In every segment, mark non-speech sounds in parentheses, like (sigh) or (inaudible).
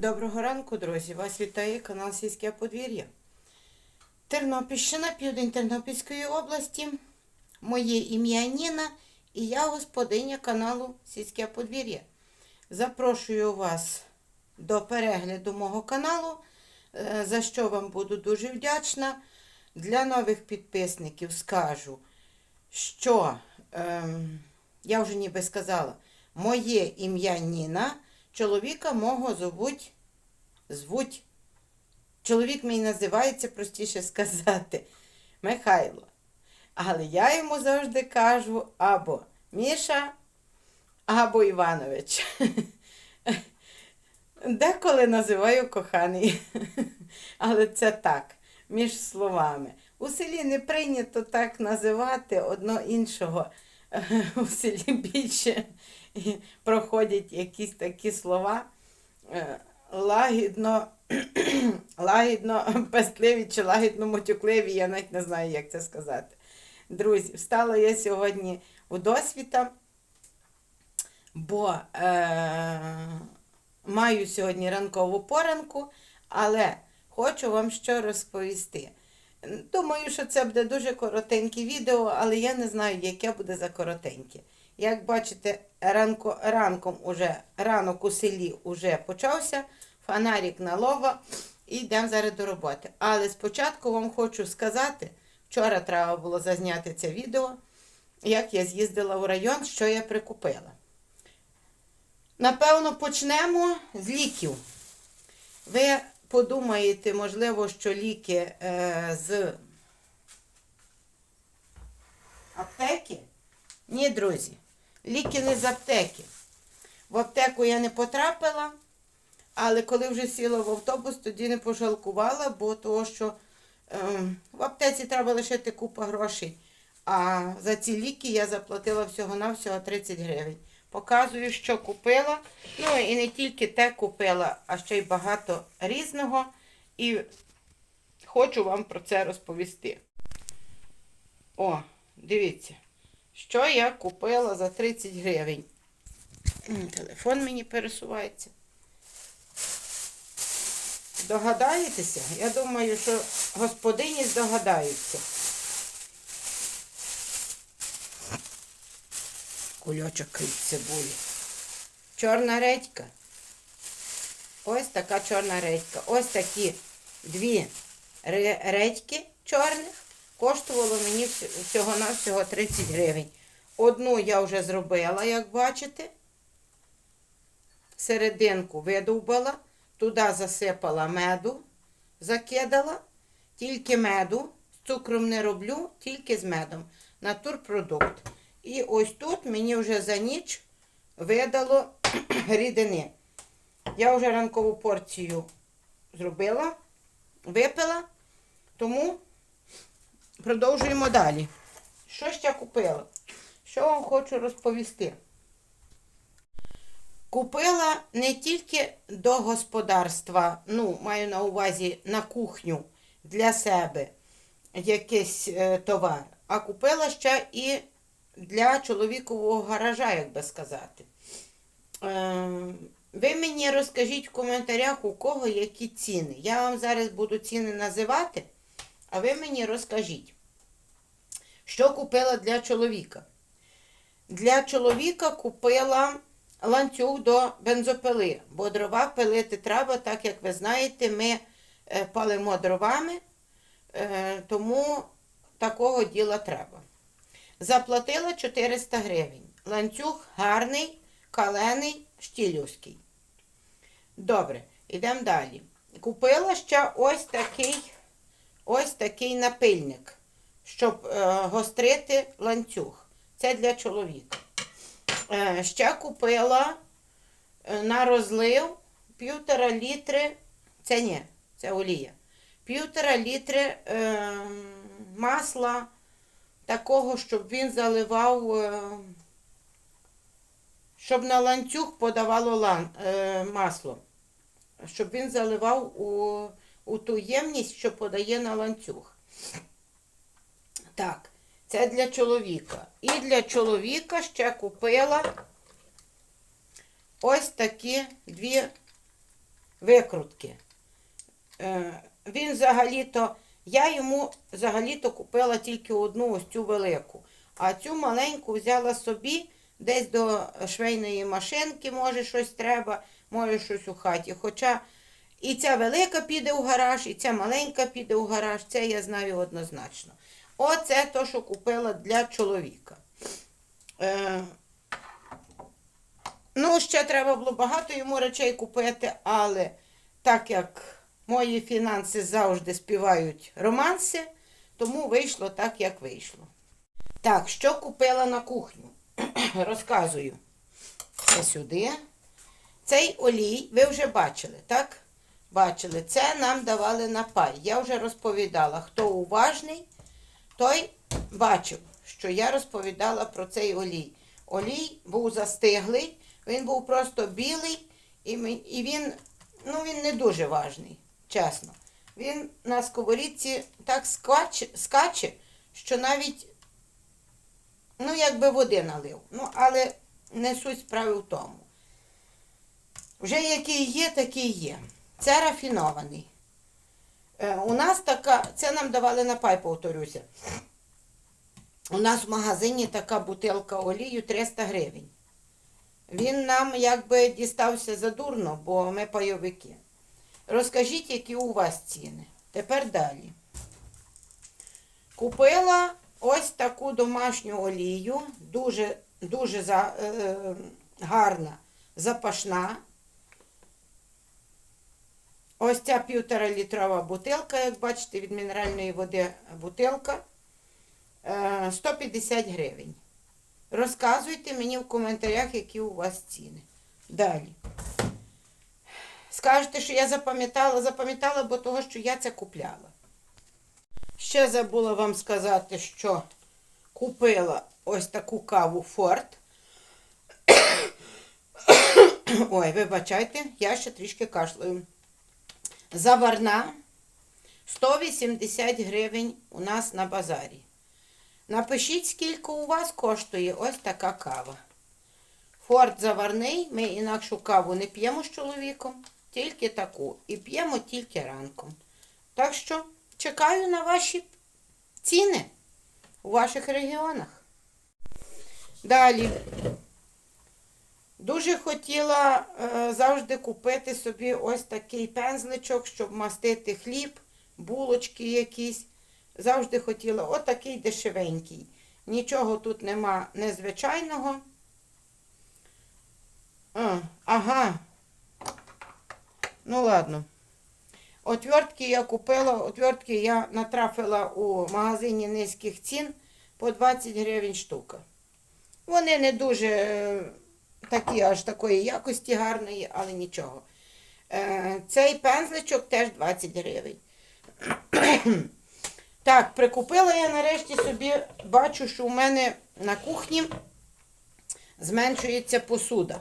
Доброго ранку, друзі! Вас вітає канал Сільське подвір'я. Тернопільщина, південь Тернопільської області. Моє ім'я Ніна і я господиня каналу Сільське подвір'я. Запрошую вас до перегляду мого каналу, е, за що вам буду дуже вдячна. Для нових підписників скажу, що ем, я вже ніби сказала, моє ім'я Ніна. Чоловіка мого звуть, звуть. Чоловік мій називається, простіше сказати, Михайло. Але я йому завжди кажу або Міша, або Іванович. (laughs) Деколи називаю коханий. (laughs) Але це так, між словами. У селі не прийнято так називати одно іншого. (laughs) У селі більше (laughs) проходять якісь такі слова е, лагідно, (clears throat) лагідно (laughs) пестливі чи лагідно мотюкливі, я навіть не знаю, як це сказати. Друзі, встала я сьогодні у досвіта, бо е, маю сьогодні ранкову поранку, але хочу вам що розповісти. Думаю, що це буде дуже коротеньке відео, але я не знаю, яке буде за коротеньке. Як бачите, ранко, ранком уже, ранок у селі вже почався, фонарик на лова і йдемо зараз до роботи. Але спочатку вам хочу сказати, вчора треба було зазняти це відео, як я з'їздила в район, що я прикупила. Напевно, почнемо з ліків. Ви подумаєте, можливо, що ліки е, з аптеки? Ні, друзі, ліки не з аптеки. В аптеку я не потрапила, але коли вже сіла в автобус, тоді не пожалкувала, бо того, що е, в аптеці треба лишити купа грошей. А за ці ліки я заплатила всього-навсього 30 гривень. Показую, що купила. Ну і не тільки те купила, а ще й багато різного. І хочу вам про це розповісти. О, дивіться, що я купила за 30 гривень. Телефон мені пересувається. Догадаєтеся? Я думаю, що господині здогадаються. Кульочок цибулі. Чорна редька. Ось така чорна редька. Ось такі дві редьки чорних. Коштувало мені всього-навсього 30 гривень. Одну я вже зробила, як бачите. Серединку видовбала, туди засипала меду, закидала, тільки меду, з цукром не роблю, тільки з медом. Натурпродукт. І ось тут мені вже за ніч видало (clears throat) рідини. Я вже ранкову порцію зробила, випила, тому продовжуємо далі. Що ще купила? Що вам хочу розповісти? Купила не тільки до господарства, ну, маю на увазі на кухню для себе якийсь е, товар, а купила ще і для чоловікового гаража, як би сказати. Е, ви мені розкажіть в коментарях, у кого які ціни. Я вам зараз буду ціни називати, а ви мені розкажіть, що купила для чоловіка. Для чоловіка купила ланцюг до бензопили, бо дрова пилити треба, так як ви знаєте, ми е, палимо дровами, е, тому такого діла треба. Заплатила 400 гривень. Ланцюг гарний, калений, штілівський. Добре, йдемо далі. Купила ще ось такий, ось такий напильник, щоб е, гострити ланцюг. Це для чоловіка. Е, ще купила е, на розлив півтора літри, це ні, це олія. Півтора літри масла такого, щоб він заливав, щоб на ланцюг подавало масло. Щоб він заливав у, у ту ємність, що подає на ланцюг. Так, це для чоловіка. І для чоловіка ще купила ось такі дві викрутки. Е, він взагалі-то, я йому взагалі-то купила тільки одну ось цю велику. А цю маленьку взяла собі десь до швейної машинки, може щось треба, може щось у хаті. Хоча і ця велика піде у гараж, і ця маленька піде у гараж, це я знаю однозначно. Оце то, що купила для чоловіка. Е, ну, ще треба було багато йому речей купити, але так як мої фінанси завжди співають романси, тому вийшло так, як вийшло. Так, що купила на кухню? (clears throat) Розказую. Це сюди. Цей олій ви вже бачили, так? Бачили. Це нам давали на пай. Я вже розповідала. Хто уважний, той бачив, що я розповідала про цей олій. Олій був застиглий, він був просто білий, і, він, ну, він не дуже важний, чесно. Він на сковорідці так скаче, скаче, що навіть, ну, якби води налив. Ну, але не суть справи в тому. Вже який є, такий є. Це рафінований. Е, у нас така, це нам давали на пай, повторюся. У нас в магазині така бутилка олію 300 гривень. Він нам якби дістався задурно, бо ми пайовики. Розкажіть, які у вас ціни. Тепер далі. Купила ось таку домашню олію, дуже, дуже за, е, гарна, запашна. Ось ця півтора літрова бутилка, як бачите, від мінеральної води бутилка. е, 150 гривень. Розказуйте мені в коментарях, які у вас ціни. Далі. Скажете, що я запам'ятала, запам'ятала, бо того, що я це купляла. Ще забула вам сказати, що купила ось таку каву Форт. (coughs) Ой, вибачайте, я ще трішки кашлюю. Заварна 180 гривень у нас на базарі. Напишіть, скільки у вас коштує ось така кава. Форт заварний, ми інакшу каву не п'ємо з чоловіком, тільки таку. І п'ємо тільки ранком. Так що чекаю на ваші ціни у ваших регіонах. Далі. Дуже хотіла е, завжди купити собі ось такий пензличок, щоб мастити хліб, булочки якісь. Завжди хотіла отакий дешевенький. Нічого тут нема незвичайного. А, ага. Ну ладно. Отвертки я купила, отвертки я натрафила у магазині низьких цін по 20 гривень штука. Вони не дуже е, такі аж такої якості гарної, але нічого. Е, Цей пензличок теж 20 гривень. (clears throat) Так, прикупила я нарешті собі, бачу, що у мене на кухні зменшується посуда.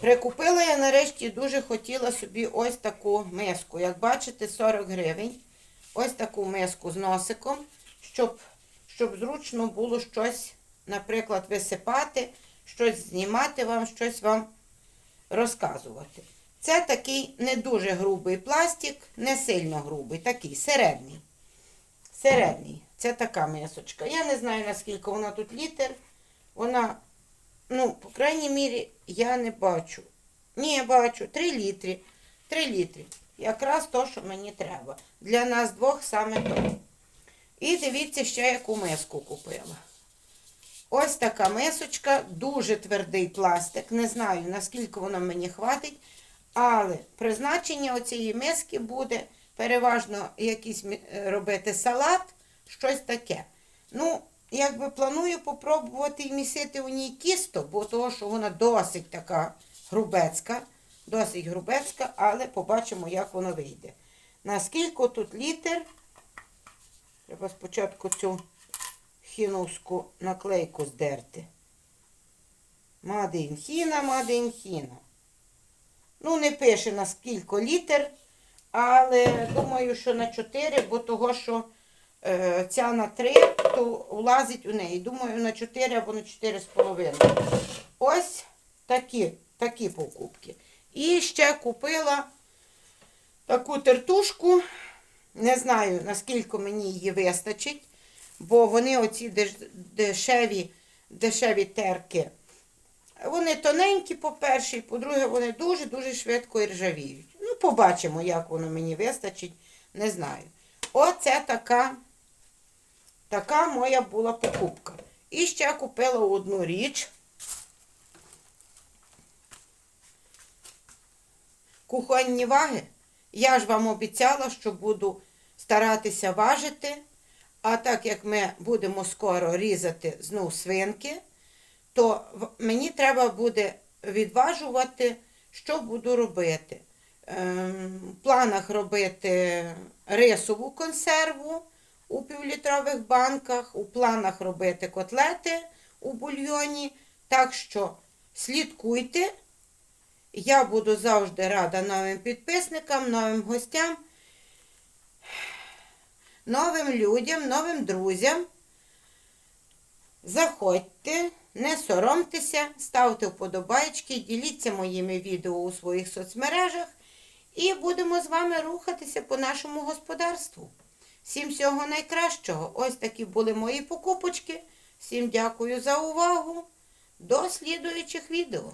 Прикупила я нарешті дуже хотіла собі ось таку миску. Як бачите, 40 гривень. Ось таку миску з носиком, щоб, щоб зручно було щось, наприклад, висипати, щось знімати вам, щось вам розказувати. Це такий не дуже грубий пластик, не сильно грубий, такий середній. Середній. Це така мисочка. Я не знаю, наскільки вона тут літр. Вона, ну, по крайній мірі, я не бачу. Ні, я бачу, 3 літри. 3 літри. Якраз то, що мені треба. Для нас двох саме то. І дивіться, ще яку миску купила. Ось така мисочка, дуже твердий пластик. Не знаю, наскільки воно мені хватить. Але призначення оцієї миски буде переважно якийсь е, робити салат, щось таке. Ну, якби планую попробувати місити у ній тісто, бо того, що вона досить така грубецька, досить грубецька, але побачимо, як воно вийде. Наскільки тут літр? Треба спочатку цю хіновську наклейку здерти. Мадин хіна, мадин хіна. Ну, не пише на скільки літр, але думаю, що на 4, бо того, що е, ця на 3, то влазить у неї. Думаю, на 4 або на 4,5. Ось такі, такі покупки. І ще купила таку тертушку. Не знаю, наскільки мені її вистачить, бо вони оці дешеві, дешеві терки. Вони тоненькі, по-перше, і по-друге, вони дуже-дуже швидко іржавіють. Ну, побачимо, як воно мені вистачить, не знаю. Оце така, така моя була покупка. І ще купила одну річ. Кухонні ваги. Я ж вам обіцяла, що буду старатися важити. А так як ми будемо скоро різати знов свинки, то мені треба буде відважувати, що буду робити. Ем, В планах робити рисову консерву у півлітрових банках, у планах робити котлети у бульйоні. Так що слідкуйте. Я буду завжди рада новим підписникам, новим гостям, новим людям, новим друзям. Заходьте, не соромтеся, ставте вподобайки, діліться моїми відео у своїх соцмережах і будемо з вами рухатися по нашому господарству. Всім всього найкращого. Ось такі були мої покупочки. Всім дякую за увагу. До слідуючих відео.